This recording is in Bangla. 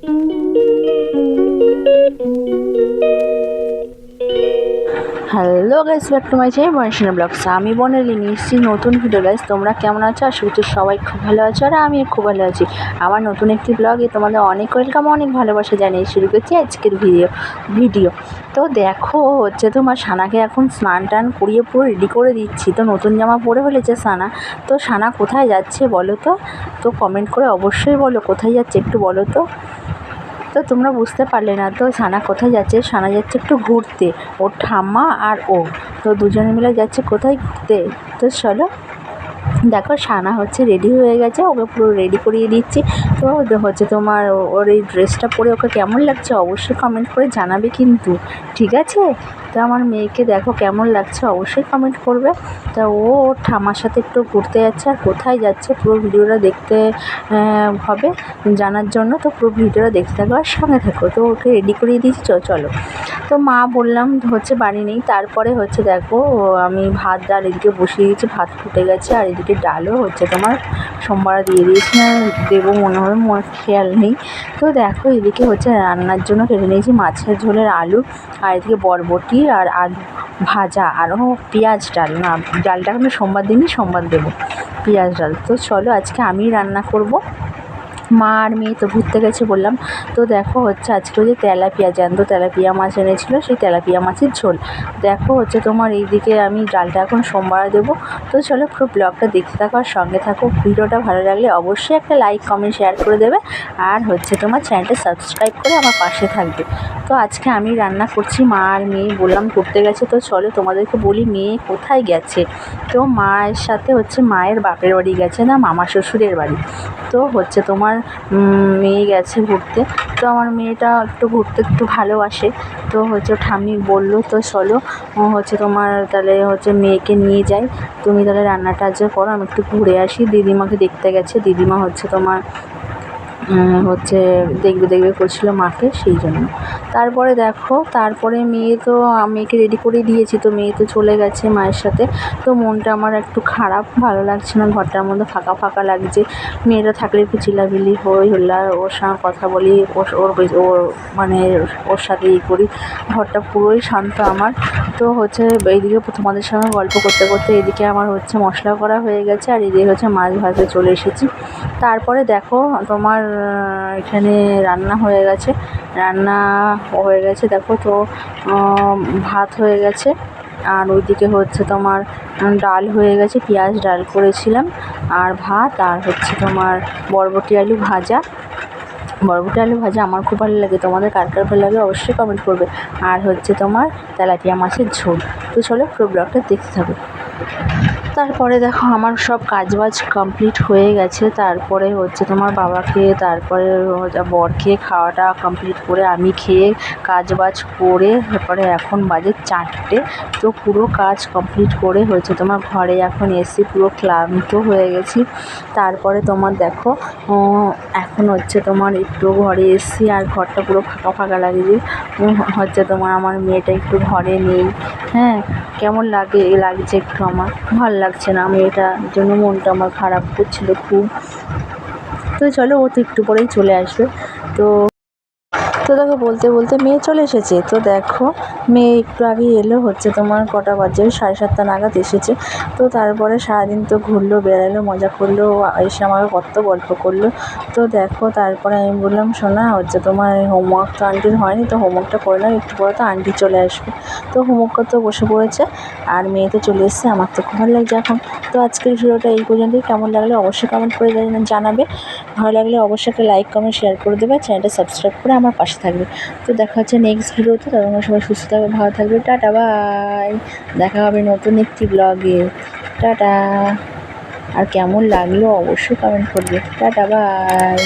Thank you. Hello guys back to my channel বনশিনা vlogs আমি বনেলি নিচ্ছি নতুন ভিডিও গাইস তোমরা কেমন আছো? আশা করছি সবাই খুব ভালো আছো আর আমি খুব ভালো আছি। আমার নতুন একটি ব্লগে তোমাদের অনেক ওয়েলকাম অনেক ভালোবাসা জানিয়ে শুরু করছি আজকের ভিডিও ভিডিও তো দেখো হচ্ছে তোমার সানাকে এখন স্নান টান করিয়ে পুরো রেডি করে দিচ্ছি। তো নতুন জামা পরে ফেলেছে সানা। তো সানা কোথায় যাচ্ছে বলো তো? তো কমেন্ট করে অবশ্যই বলো, কোথায় যাচ্ছে একটু বলো তো? তো তোমরা বুঝতে পারলে না। তো সানা কোথায় যাচ্ছে? সানা যাচ্ছে একটু ঘুরতে। ওর ঠাম্মা আর ও। তো দুজনে মিলে যাচ্ছে কোথায় ঘুরতে? তো চলো দেখো, সানা হচ্ছে রেডি হয়ে গেছে, ওকে পুরো রেডি করিয়ে দিচ্ছি। তো হচ্ছে তোমার ওর এই ড্রেসটা পরে ওকে কেমন লাগছে অবশ্যই কমেন্ট করে জানাবে কিন্তু, ঠিক আছে? তো আমার মেয়েকে দেখো কেমন লাগছে অবশ্যই কমেন্ট করবে। তা ও ওর ঠাম্মার সাথে একটু ঘুরতে যাচ্ছে আর কোথায় যাচ্ছে পুরো ভিডিওটা দেখতে হবে জানার জন্য। তো পুরো ভিডিওটা দেখতে থাকো আর সঙ্গে থাকো। তো ওকে রেডি করিয়ে দিয়েছি, চ- চলো। তো মা বললাম, হচ্ছে বাড়ি নেই। তারপরে হচ্ছে দেখো, আমি ভাত ডাল এদিকে বসিয়ে দিয়েছি, ভাত ফুটে গেছে, আর এদিকে ডালও হচ্ছে তোমার সোমবার দিয়ে দিয়েছি না দেবো মনে হয়, মনে খেয়াল নেই। তো দেখো, এদিকে হচ্ছে রান্নার জন্য কেটে নিয়েছি মাছের ঝোলের আলু, আর এদিকে বরবটি আর আলু ভাজা আরও পেঁয়াজ ডাল। না, ডালটা আমি সোমবার দিনই সোমবার দেবো পেঁয়াজ ডাল। তো চলো, আজকে আমি রান্না করব। মা আর মেয়ে তো ঘুরতে গেছে বললাম। তো দেখো হচ্ছে আজকে যে তেলাপিয়া জ্যান্ত তেলাপিয়া মাছ এনেছিলো, সেই তেলাপিয়া মাছের ঝোল। দেখো হচ্ছে তোমার এইদিকে আমি ডালটা এখন সোমবার দেবো। তো চলো পুরো ব্লগটা দেখতে থাকো আর সঙ্গে থাকো। ভিডিওটা ভালো লাগলে অবশ্যই একটা লাইক কমেন্ট শেয়ার করে দেবে। আর হচ্ছে তোমার চ্যানেলটা সাবস্ক্রাইব করে আমার পাশে থাকবে। তো আজকে আমি রান্না করছি মা আর মেয়ে, বললাম ঘুরতে গেছে। তো চলো তোমাদেরকে বলি মেয়ে কোথায় গেছে? তো মায়ের সাথে হচ্ছে মায়ের বাপের বাড়ি গেছে না, মামা শ্বশুরের বাড়ি। তো হচ্ছে তোমার মেয়ে গেছে ঘুরতে। তো আমার মেয়েটা একটু ঘুরতে একটু ভালোবাসে। তো হচ্ছে ঠাম্মি বলল, তো চলো হচ্ছে তোমার তাহলে হচ্ছে মেয়েকে নিয়ে যাই। তুমি তাহলে রান্নাটা আজকে করো, আমি একটু ঘুরে আসি। দিদিমাকে দেখতে গেছে। দিদিমা হচ্ছে তোমার হচ্ছে দেখবে দেখবে করছিল মাকে সেই জন্য। তারপরে দেখো, তারপরে মেয়ে তো, মেয়েকে রেডি করে দিয়েছি তো, মেয়ে তো চলে গেছে মায়ের সাথে। তো মনটা আমার একটু খারাপ, ভালো লাগছে না, ঘরটার মধ্যে ফাঁকা ফাঁকা লাগছে। মেয়েটা থাকলে একটু চিলাবিলি হই হল্লা, ওর সঙ্গে কথা বলি, ওর ওর মানে ওর সাথে ই করি। ঘরটা পুরোই শান্ত আমার। তো হচ্ছে এইদিকে তোমাদের সঙ্গে গল্প করতে করতে এদিকে আমার হচ্ছে মশলা করা হয়ে গেছে, আর এদিকে হচ্ছে মাছ ভাজতে চলে এসেছি। তারপরে দেখো, তোমার এখানে রান্না হয়ে গেছে। রান্না হয়ে গেছে, দেখো তো ভাত হয়ে গেছে। আর ওইদিকে হচ্ছে তোমার ডাল হয়ে গেছে, পেঁয়াজ ডাল করেছিলাম। আর ভাত, আর হচ্ছে তোমার বরবটি আলু ভাজা। বরবটি আলু ভাজা আমার খুব ভালো লাগে, তোমাদের কার কার ভালো লাগে অবশ্যই কমেন্ট করবে। আর হচ্ছে তোমার তেলাপিয়া মাছের ঝোল। তো চলো পুরো ব্লগটা দেখতে থাকো। তারপরে দেখো আমার সব কাজবাজ কমপ্লিট হয়ে গেছে। তারপরে হচ্ছে তোমার বাবাকে তারপরে বরকে খাওয়াটা কমপ্লিট করে আমি খেয়ে কাজবাজ করে তারপরে এখন বাজে চারটে। তো পুরো কাজ কমপ্লিট করে হয়েছে তোমার ঘরে এখন এসে পুরো ক্লান্ত হয়ে গেছি। তারপরে তোমার দেখো এখন হচ্ছে তোমার একটু ঘরে এসছি আর ঘরটা পুরো ফাঁকা ফাঁকা উম, হচ্ছে তোমার আমার মেয়েটা একটু ঘরে নেই। হ্যাঁ কেমন লাগে লাগছে একটু আমার? ভালো লাগছে না। আমি এটা জন্য মনটা আমার খারাপ করছিল খুব। তো চলো ও তো একটু পরেই চলে আসবে। তো তো দেখো, বলতে বলতে মেয়ে চলে এসেছে। তো দেখো, মেয়ে একটু আগে এলো, হচ্ছে তোমার কটা বাজে, সাড়ে সাতটা নাগাদ এসেছে। তো তারপরে সারাদিন তো ঘুরলো, বেড়ালো, মজা করল, এসে আমাকে কত গল্প করল। তো দেখো, তারপরে আমি বললাম শোনা হচ্ছে তোমার হোমওয়ার্ক তো আন্টির হয়নি, তো হোমওয়ার্কটা করে নাও, একটু পরে তো আন্টি চলে আসবে। তো হোমওয়ার্ক করতে বসে পড়েছে, আর মেয়ে তো চলে এসছে, আমার তো খুব ভালো লাগছে এখন। তো আজকের ভিডিওটা এই পর্যন্তই। কেমন লাগলে অবশ্যই কমেন্ট করে জানাবে। ভালো লাগলে অবশ্যই একটা লাইক কমেন্ট শেয়ার করে দেবে। চ্যানেলটা সাবস্ক্রাইব করে আমার পাশে থাকবে। তো দেখা হচ্ছে নেক্সট ভিডিওতে ততক্ষণ সবাই সুস্থ থাকবে, ভালো থাকবে। টাটা বাই দেখা হবে নতুন একটি ব্লগে টাটা। আর কেমন লাগল অবশ্যই কমেন্ট করবে। Tata bye